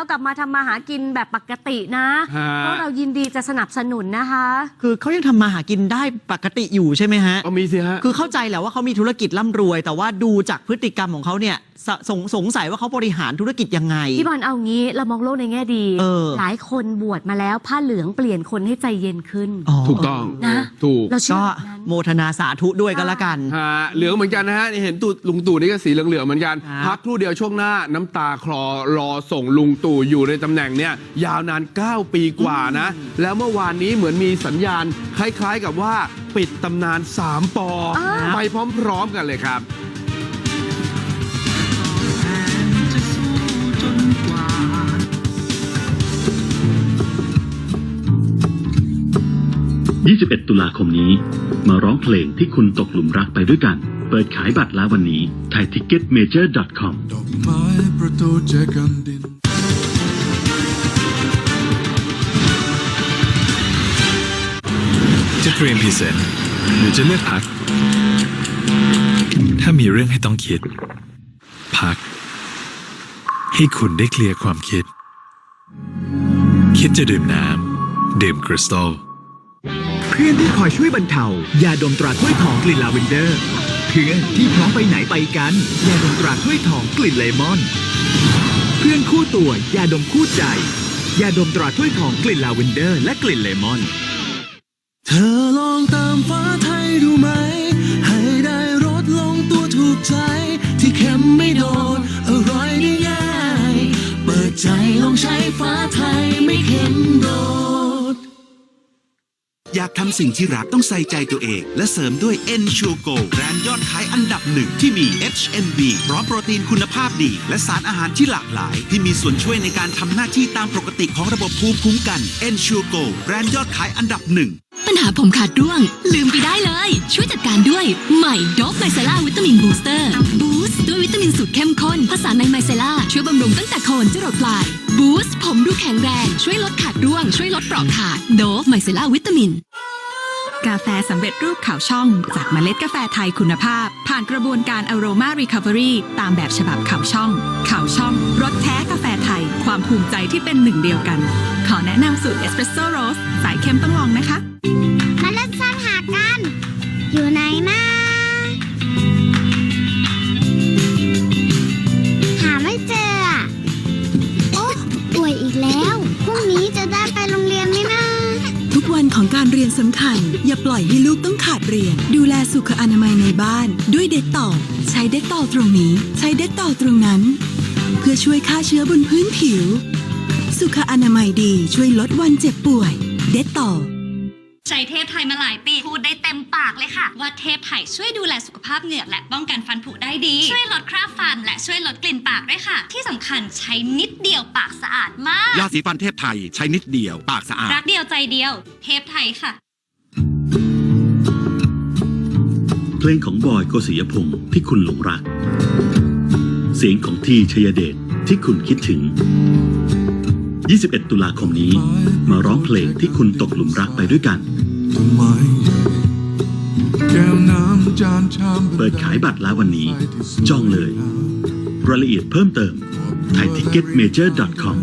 แล้วกลับมาทำมาหากินแบบปกตินะฮะก็เรายินดีจะสนับสนุนนะคะ คือเขายังทำมาหากินได้ปกติอยู่ใช่ไหมฮะก็มีสิฮะ คือเข้าใจแหละว่าเขามีธุรกิจร่ำรวย แต่ว่าดูจากพฤติกรรมของเขาเนี่ยสสงสงสัยว่าเขาบริหารธุรกิจยังไง พี่บอลเอางี้เรามองโลกในแง่ดี เออ หลายคนบวชมาแล้วผ้าเหลืองเปลี่ยนคนให้ใจเย็นขึ้น ถูกต้องนะ ถูกเราเชื่อก็แบบนั้น โมทนาสาธุด้วยก็แล้วกัน ฮะเหลืองเหมือนกันนะฮะนี่เห็นตู่ลุงตู่นี่ก็สีเหลืองๆเหมือนกัน ครับ พักครู่เดียวช่วงหน้าน้ำตาคลอรอส่งลุงตู่อยู่ในตำแหน่งเนี่ยยาวนาน 9 ปีกว่านะ แล้วเมื่อวานนี้เหมือนมีสัญญาณ คล้ายๆกับว่าปิดตำนาน 3ปออ้าวไปพร้อมๆกันเลยครับ21 ตุลาคมนี้ มาร้องเพลงที่คุณตกหลุมรักไปด้วยกัน เปิดขายบัตรแล้ววันนี้ไทยทิกเก็ตเมเจอร์ .com ดอกไม้ประตูแจกันดิน จะเตรียมพรีเซนต์หรือจะเลือกพัก ถ้ามีเรื่องให้ต้องคิด พัก ให้คุณได้เคลียร์ความคิด คิดจะดื่มน้ำดื่มคริสตัลเพื่อนที่คอยช่วยบรรเทายาดมตราถ้วยทองกลิ่นลาเวนเดอร์ เพื่อนที่พร้อมไปไหนไปกันยาดมตราถ้วยทองกลิ่นเลมอน เพื่อนคู่ตัวยาดมคู่ใจยาดมตราถ้วยทองกลิ่นลาเวนเดอร์ และกลิ่นเลมอน เธอลองตามฟ้าไทยดูไหม ให้ได้รสลงตัวถูกใจ ที่เค็มไม่โดนอร่อยได้ง่าย เปิดใจลองใช้ฟ้าไทยไม่เค็มโดด อยากทำสิ่งที่รักต้องใส่ใจตัวเอง และเสริมด้วย n s u r e Go แบรนด์ยอดขายอันดับหนึ่งที่มี HMB พร้อมโปรตีนคุณภาพดี และสารอาหารที่หลากหลาย ที่มีส่วนช่วยในการทำหน้าที่ตามปกติของระบบภูมิคุ้มกัน n s u r e Go แบรนด์ยอดขายอันดับหนึ่งปัญหาผมขาดร่วง ลืมไปได้เลย ช่วยจัดการด้วยใหม่โดบไมเซล่าวิตามินบูสเตอร์บูสต์ด้วยวิตามินสูตรเข้มข้นผสานในไมเซล่าช่วยบำรุงตั้งแต่โคนจรดปลาย สต์ผมดูแข็งแรง ช่วยลดขาดร่วง ช่วยลดเปราะขาด โดบไมเซล่าวิตามิน กาแฟสำเร็จรูปขาวช่อง จากเมล็ดกาแฟไทยคุณภาพ ผ่านกระบวนการ Aroma Recovery ตามแบบฉบับขาวช่องขาวช่องรสแท้กาแฟไทย ความภูมิใจที่เป็นหนึ่งเดียวกัน ขอแนะนำสูตรเอสเปรสโซ่โรสสายเข้มต้องลองนะคะ มาเล่นซ่อนหากัน อยู่ไหน ของการเรียนสำคัญ อย่าปล่อยให้ลูกต้องขาดเรียน ดูแลสุขอนามัยในบ้าน ด้วยเด็ดต่อใช้เด็ดต่อตรงนี้ ใช้เด็ดต่อตรงนั้น เพื่อช่วยฆ่าเชื้อบนพื้นผิว สุขอนามัยดีช่วยลดวันเจ็บป่วย เด็ดต่อ ใช้เทพไทยมาหลายปี พูดได้เต็มปากเลยค่ะ ว่าเทพไทยช่วยดูแลสุขภาพเหงือกและป้องกันฟันผุได้ดี ช่วยลดคราบฟัน และช่วยลดกลิ่นปากด้วยค่ะ ที่สำคัญใช้นิดเดียวปากสะอาดมาก ยาสีฟันเทพไทยใช้นิดเดียว ปากสะอาด รักเดียวใจเดียว เทพไทยค่ะ เพลงของบอยโกศิยพงศ์ที่คุณหลงรัก เสียงของทีชยเดชที่คุณคิดถึง 21 ตุลาคมนี้ มาร้องเพลงที่คุณตกหลุมรักไปด้วยกันทำไมแก้วน้ำจานชามเปิดขายบัตรแล้ววันนี้ จองเลย รายละเอียดเพิ่มเติมไทยทิกเก็ตเมเจอร์ .com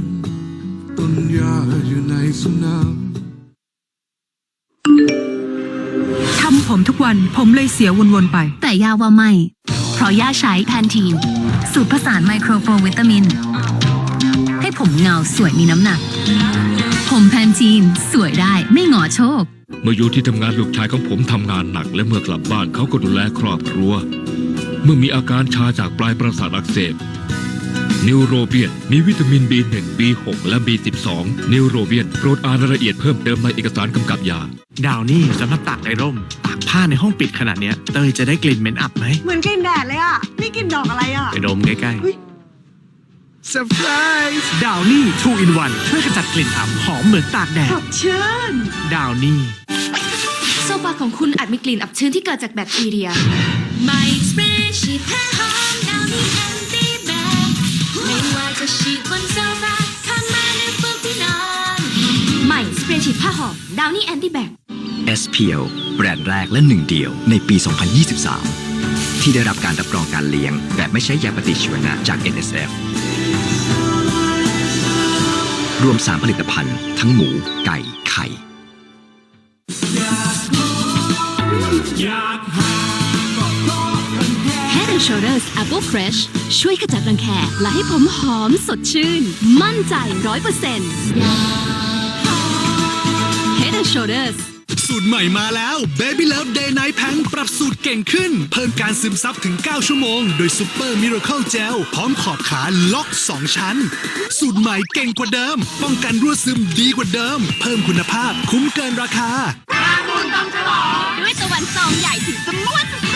ต้นยาอยู่ในสนามทำผมทุกวันผมเลยเสียวนๆไป แต่ย่าว่าไม่ เพราะย่าใช้แพนทีน สูตรผสานไมโครโฟวิตามิน ให้ผมเงาสวยมีน้ำหนัก ผมแพนทีนสวยได้ไม่หงอโชค เมื่ออยู่ที่ทำงานลูกชายของผมทำงานหนัก และเมื่อกลับบ้านเขาก็ดูแลครอบครัว เมื่อมีอาการชาจากปลายประสาทอักเสบนิวโรเบียนมีวิตามิน B1 B6 และ B12 นิวโรเบียนโปรดอ่านรายละเอียดเพิ่มเติมในเอกสารกำกับยา ดาวนี่สำหรับตากในร่ม ตากผ้าในห้องปิดขนาดเนี้ยเตยจะได้กลิ่นเหม็นอับไหม เหมือนกลิ่นแดดเลยอะ นี่กลิ่นดอกอะไรอะ ไปดมใกล้ๆ เซอร์ไพรส์ดาวนี่2 in 1ช่วยขจัดกลิ่นอับหอมเหมือนตากแดดชื่นดาวนี่โซฟาของคุณอาจมีกลิ่นอับชื้นที่เกิดจากแบคทีเรียไม่สเปรย์ฉีดผ้าหอมดาวนี่แอนตี้แบคไม่ว่าจะฉีดบนโซฟาข้างมาในฟูกที่นอนใหม่สเปรย์ฉีดผ้าหอมดาวนี่แอนตี้แบค SPL แบรนด์แรกและหนึ่งเดียวในปี 2023 ที่ได้รับการรับรองการเลี้ยง แบบไม่ใช้ยาปฏิชีวนะจาก NSF รวม 3 ผลิตภัณฑ์ ทั้งหมู ไก่ ไข่ Head and Shoulders Apple Fresh ช่วยขจัดรังแคและให้ผมหอมสดชื่น มั่นใจร้อยเปอร์เซ็นต์ Head and Shoulders ใหม่มาแล้ว Baby Love Day Night Pant ปรับสูตรเก่งขึ้น เพิ่มการซึมซับถึง 9 ชั่วโมง โดย Super Miracle Gel พร้อมขอบขาล็อก 2 ชั้น สูตรใหม่เก่งกว่าเดิม ป้องกันรั่วซึมดีกว่าเดิม เพิ่มคุณภาพคุ้มเกินราคาบุญต้องฉลองด้วยตะวันซองใหญ่ถึงจะม้วนสุดๆ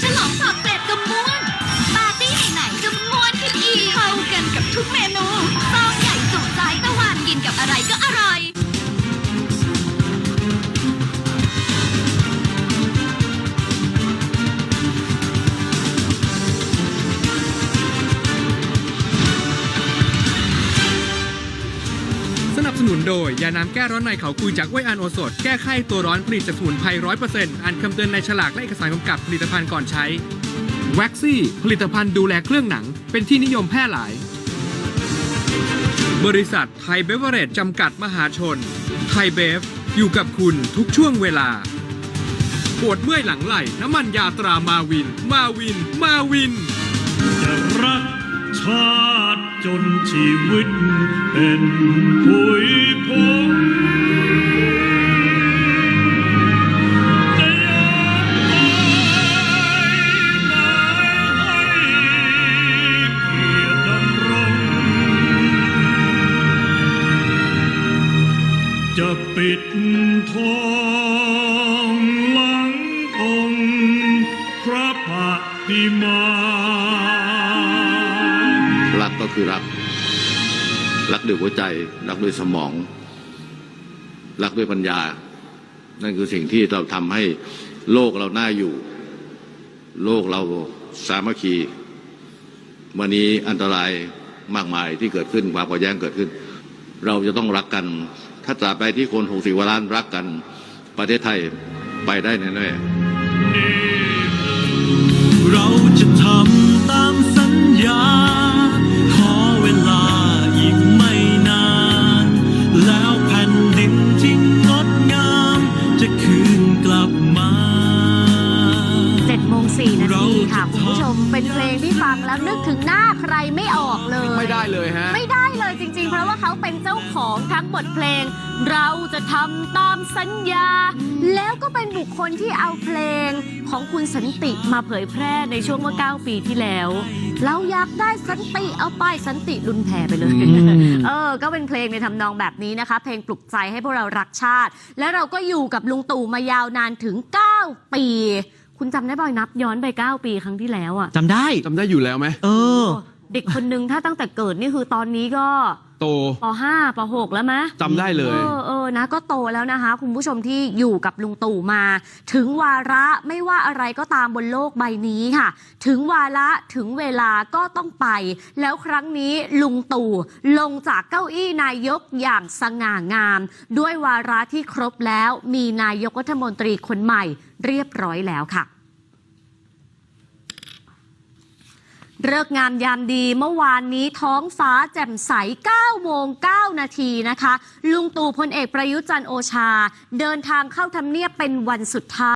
ฉลองสอบเกรดก็ม้วนปาร์ตี้ไหนๆก็ม้วนขึ้นอีกเข้ากันกับทุกเมนู โดย ยาน้ำแก้ร้อนในเขาคุยจากไวยอันโอสถแก้ไข้ตัวร้อนผลิตจากสมุนไพรร้อยเปอร์เซ็นต์อ่านคำเตือนในฉลากและเอกสารกำกับผลิตภัณฑ์ก่อนใช้แว็กซี่ผลิตภัณฑ์ดูแลเครื่องหนัง เป็นที่นิยมแพร่หลาย บริษัทไทยเบเวอร์เรจจำกัดมหาชน ไทยเบฟ อยู่กับคุณทุกช่วงเวลา ปวดเมื่อยหลังไหล่ น้ำมันยาตรามาวิน มาวิน มาวิน จะรักชาติ จนชีวิตเป็นผุยพงจะยอมตายมาให้เกียรติดำรงจะปิดทองหลังองค์พระปฏิมา คือรัก รักด้วยหัวใจ รักด้วยสมอง รักด้วยปัญญา นั่นคือสิ่งที่เราทำให้โลกเราน่าอยู่ โลกเราสามัคคี วันนี้อันตรายมากมายที่เกิดขึ้นความขัดแย้งเกิดขึ้น เราจะต้องรักกัน ถ้าตราบใดที่คนหกสิบล้านรักกัน ประเทศไทยไปได้แน่ๆ เพราะว่าเขาเป็นเจ้าของทั้งบทเพลง เราจะทำตามสัญญา แล้วก็เป็นบุคคลที่เอาเพลงของคุณสันติมาเผยแพร่ในช่วงเมื่อ 9 ปีที่แล้ว เราอยากได้สันติเอาไปสันติรุนแผ่ไปเลยอืมเออ ก็เป็นเพลงในทำนองแบบนี้นะคะ เพลงปลุกใจให้พวกเรารักชาติ และเราก็อยู่กับลุงตู่มายาวนานถึง 9 ปี คุณจำได้บ่อยนับย้อนไป 9 ปีครั้งที่แล้วอะจำได้จำได้อยู่แล้วไหมเออ เด็กคนนึงถ้าตั้งแต่เกิดนี่คือตอนนี้ก็ โตป .5 ป .6 แล้วมะจำได้เลย เออเออนะก็โตแล้วนะคะ คุณผู้ชมที่อยู่กับลุงตู่มา ถึงวาระไม่ว่าอะไรก็ตามบนโลกใบนี้ค่ะ ถึงวาระถึงเวลาก็ต้องไป แล้วครั้งนี้ลุงตู่ลงจากเก้าอี้นายกอย่างสง่างาม ด้วยวาระที่ครบแล้วมีนายกรัฐมนตรีคนใหม่เรียบร้อยแล้วค่ะ เลิกงามยามดีเมื่อวานนี้ท้องฟ้าแจ่มใส 9 โมง 9 นาทีนะคะ ลุงตู่พลเอกประยุทธ์จันโอชา เดินทางเข้าทำเนียบเป็นวันสุดท้าย